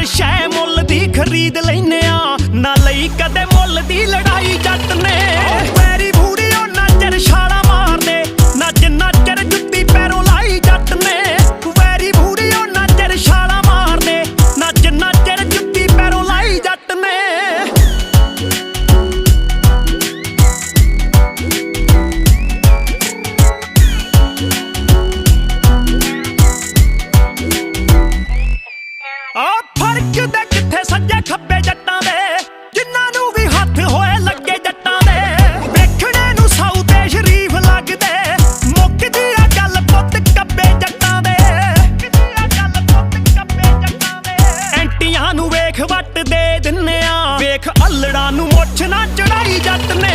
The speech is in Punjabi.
ਹਰ ਸ਼ੈ ਮੁੱਲ ਦੀ ਖਰੀਦ ਲੈਨੇ ਆ। ਨਾ ਲਈ ਕਦੇ ਮੁੱਲ ਦੀ ਲੜਾਈ ਜੱਟ ਨੇ। ਵੇਖ ਵੱਟ ਦੇ ਦਿੰਨੇ ਆ। ਵੇਖ ਅਲੜਾ ਨੂੰ ਮੁੱਛ ਨਾ ਚੜਾਈ ਜੱਟ ਨੇ।